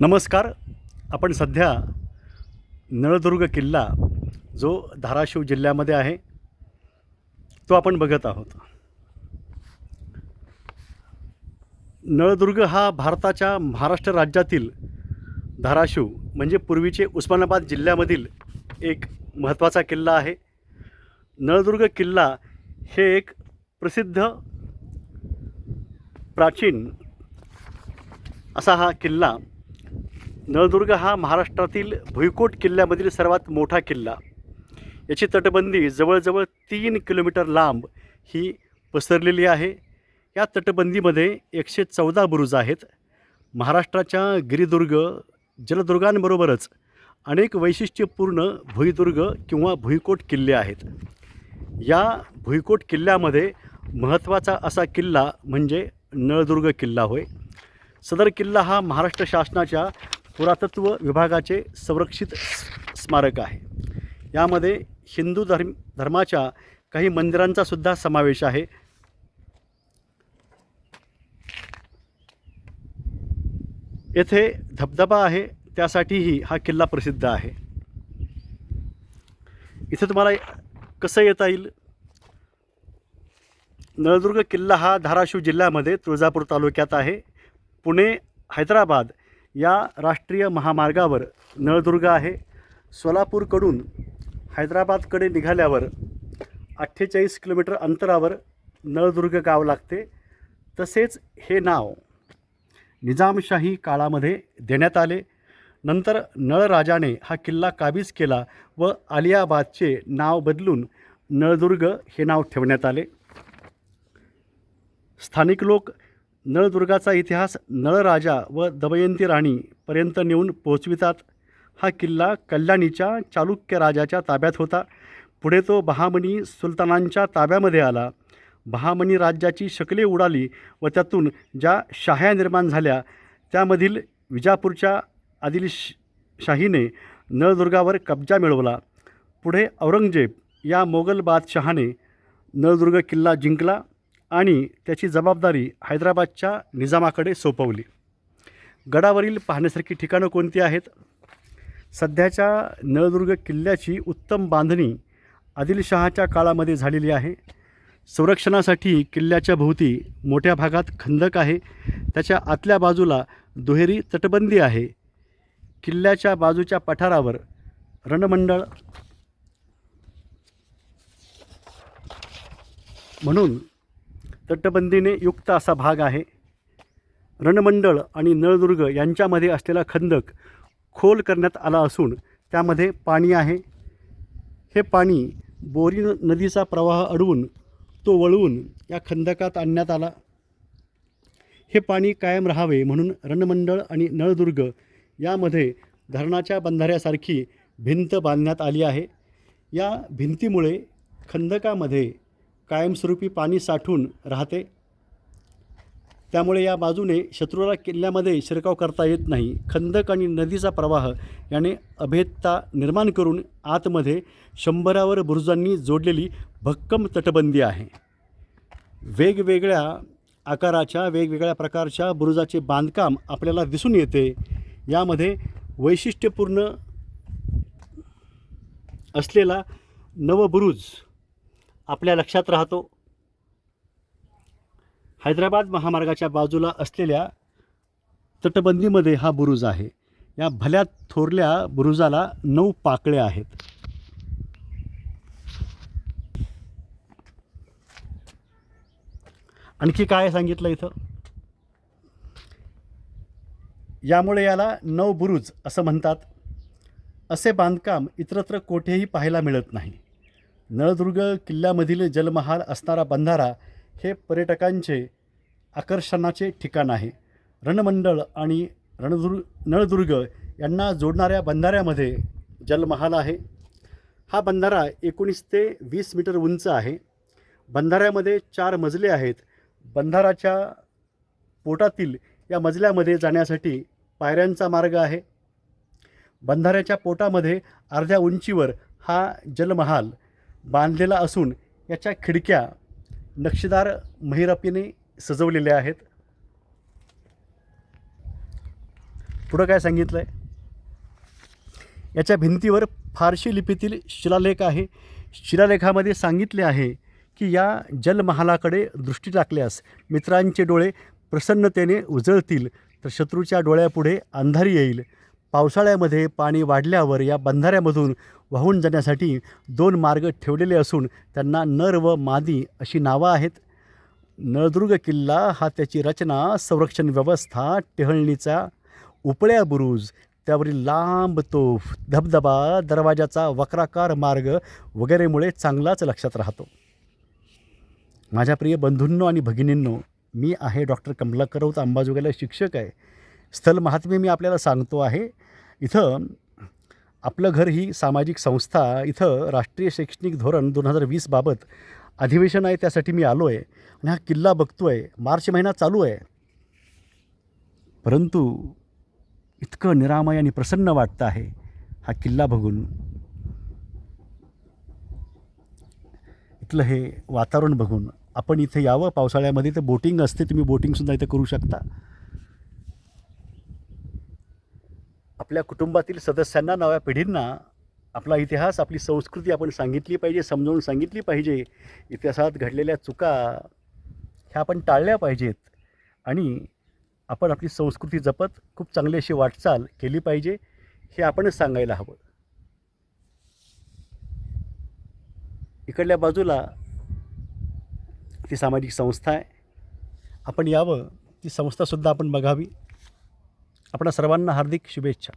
नमस्कार. आपण सध्या नळदुर्ग किल्ला जो धाराशिव जिल्ह्यामध्ये आहे तो आपण बघत आहोत. नळदुर्ग हा भारताच्या महाराष्ट्र राज्यातील धाराशिव म्हणजे पूर्वीचे उस्मानाबाद जिल्ह्यामधील एक महत्त्वाचा किल्ला आहे. नळदुर्ग किल्ला हे एक प्रसिद्ध प्राचीन असा हा किल्ला नळदुर्ग हा महाराष्ट्रातील भुईकोट किल्ल्यामधील सर्वात मोठा किल्ला. याची तटबंदी जवळजवळ तीन किलोमीटर लांब ही पसरलेली आहे. या तटबंदीमध्ये एकशे चौदा बुरुज आहेत. महाराष्ट्राच्या गिरिदुर्ग जलदुर्गांबरोबरच अनेक वैशिष्ट्यपूर्ण भुईदुर्ग किंवा भुईकोट किल्ले आहेत. या भुईकोट किल्ल्यामध्ये महत्त्वाचा असा किल्ला म्हणजे नळदुर्ग किल्ला होय. सदर किल्ला हा महाराष्ट्र शासनाच्या पुरातत्व विभागाचे संरक्षित स्मारक आहे. यामध्ये हिंदू धर्म धर्माच्या काही मंदिरांचा सुद्धा समावेश आहे. येथे धबधबा आहे त्यासाठीही हा किल्ला प्रसिद्ध आहे. इथे तुम्हाला कसं येता येईल? नळदुर्ग किल्ला हा धाराशिव जिल्ह्यामध्ये तुळजापूर तालुक्यात आहे. पुणे हैदराबाद या राष्ट्रीय महामार्गावर नळदुर्ग आहे. सोलापूरकडून हैदराबादकडे निघाल्यावर अठ्ठेचाळीस किलोमीटर अंतरावर नळदुर्ग गाव लागते. तसेच हे नाव निजामशाही काळामध्ये देण्यात आले. नंतर नळराजाने हा किल्ला काबीज केला व आलियाबादचे नाव बदलून नळदुर्ग हे नाव ठेवण्यात आले. स्थानिक लोक नळदुर्गाचा इतिहास नळराजा व दमयंती राणीपर्यंत नेऊन पोहोचवितात. हा किल्ला कल्याणीच्या चालुक्य राजाच्या ताब्यात होता. पुढे तो बहामनी सुलतानांच्या ताब्यामध्ये आला. बहामनी राज्याची शकले उडाली व त्यातून ज्या शाह्या निर्माण झाल्या त्यामधील विजापूरच्या आदिल शाहीने नळदुर्गावर कब्जा मिळवला. पुढे औरंगजेब या मोगल बादशहाने नळदुर्ग किल्ला जिंकला. आणि त्याची जबाबदारी हैदराबादच्या निजामाकडे सोपवली. गडावरील पाहण्यासारखी ठिकाणं कोणती आहेत? सध्याच्या नळदुर्ग किल्ल्याची उत्तम बांधणी आदिलशहाच्या काळामध्ये झालेली आहे. संरक्षणासाठी किल्ल्याच्या भोवती मोठ्या भागात खंदक आहे. त्याच्या आतल्या बाजूला दुहेरी तटबंदी आहे. किल्ल्याच्या बाजूच्या पठारावर रणमंडळ म्हणून तटबंदीने युक्त असा भाग आहे. रणमंडळ आणि नळदुर्ग यांच्यामध्ये असलेला खंदक खोल करण्यात आला असून त्यामध्ये पाणी आहे. हे पाणी बोरी नदीचा प्रवाह अडवून तो वळवून या खंदकात आणण्यात आला. हे पाणी कायम राहावे म्हणून रणमंडळ आणि नळदुर्ग यामध्ये धरणाच्या बंधाऱ्यासारखी भिंत बांधण्यात आली आहे. या भिंतीमुळे खंदकामध्ये कायमस्वरूपी पाणी साठून राहते. त्यामुळे या बाजूने शत्रूला किल्ल्यामध्ये शिरकाव करता येत नाही. खंदक आणि नदीचा प्रवाह याने अभेदता निर्माण करून आतमध्ये शंभरावर बुरुजांनी जोडलेली भक्कम तटबंदी आहे. वेगवेगळ्या आकाराच्या वेगवेगळ्या प्रकारच्या बुरुजाचे बांधकाम आपल्याला दिसून येते. यामध्ये वैशिष्ट्यपूर्ण असलेला नवबुरुज आपल्या लक्षात राहतो. हैदराबाद महामार्गाच्या बाजूला असलेल्या तटबंदीमध्ये हा बुरुज आहे. या भल्या थोरल्या बुरुजाला नऊ पाकळ्या आहेत. आणखी काय सांगितलं इथं? यामुळे याला नऊ बुरुज असं म्हणतात. असे बांधकाम इतरत्र कोठेही पाहायला मिळत नाही. नळदुर्ग किल्ल्यामधील जलमहाल असणारा बंधारा हे पर्यटकांचे आकर्षणाचे ठिकाण आहे. रणमंडळ आणि रणदुर्ग नळदुर्ग यांना जोडणाऱ्या बंधाऱ्यामध्ये जलमहाल आहे. हा बंधारा एकोणीस ते वीस मीटर उंच आहे. बंधाऱ्यामध्ये चार मजले आहेत. बंधाराच्या पोटातील या मजल्यामध्ये जाण्यासाठी पायऱ्यांचा मार्ग आहे. बंधाऱ्याच्या पोटामध्ये अर्ध्या उंचीवर हा जलमहाल बांधलेला असून याच्या खिडक्या नक्षीदार महिरपीने सजवलेल्या आहेत. पुढं काय सांगितलं आहे याच्या भिंतीवर फारशी लिपीतील शिलालेख आहे. शिलालेखामध्ये सांगितले आहे की या जलमहालाकडे दृष्टी टाकल्यास मित्रांचे डोळे प्रसन्नतेने उजळतील तर शत्रूच्या डोळ्यापुढे अंधारी येईल. पावसाळ्यामध्ये पाणी वाढल्यावर या बंधाऱ्यामधून वाहून जाण्यासाठी दोन मार्ग ठेवलेले असून त्यांना नर व मादी अशी नावं आहेत. नळदुर्ग किल्ला हा त्याची रचना संरक्षण व्यवस्था टेहळणीचा उपळ्या बुरुज त्यावरील लांब तोफ धबधबा दरवाजाचा वक्राकार मार्ग वगैरेमुळे चांगलाच लक्षात राहतो. माझ्या प्रिय बंधूंनो आणि भगिनींनो मी आहे डॉक्टर कमलाकर राऊत अंबाजोगाईला शिक्षक आहे. स्थल महात्म्य मी आपल्याला सांगतो आहे. इथं आपलं घर ही सामाजिक संस्था इथं राष्ट्रीय शैक्षणिक धोरण दोन हजार वीसबाबत अधिवेशन आहे त्यासाठी मी आलो आहे आणि हा किल्ला बघतो आहे मार्च महिना चालू आहे. परंतु इतकं निरामय आणि प्रसन्न वाटतं आहे हा किल्ला बघून. इथलं हे वातावरण बघून. आपण इथे यावं पावसाळ्यामध्ये तर बोटिंग असते तुम्ही बोटिंगसुद्धा इथे करू शकता. आपल्या कुटुंबातील सदस्यांना नव्या पिढींना आपला इतिहास आपली संस्कृती आपण सांगितली पाहिजे समजावून सांगितली पाहिजे. इतिहासात घडलेल्या चुका ह्या आपण टाळल्या पाहिजेत. आणि आपण आपली संस्कृती जपत खूप चांगली अशी वाटचाल केली पाहिजे हे आपणच सांगायला हवं. इकडल्या बाजूला ती सामाजिक संस्था आहे. आपण यावं ती संस्थासुद्धा आपण बघावी. आपणा सर्वांना हार्दिक शुभेच्छा.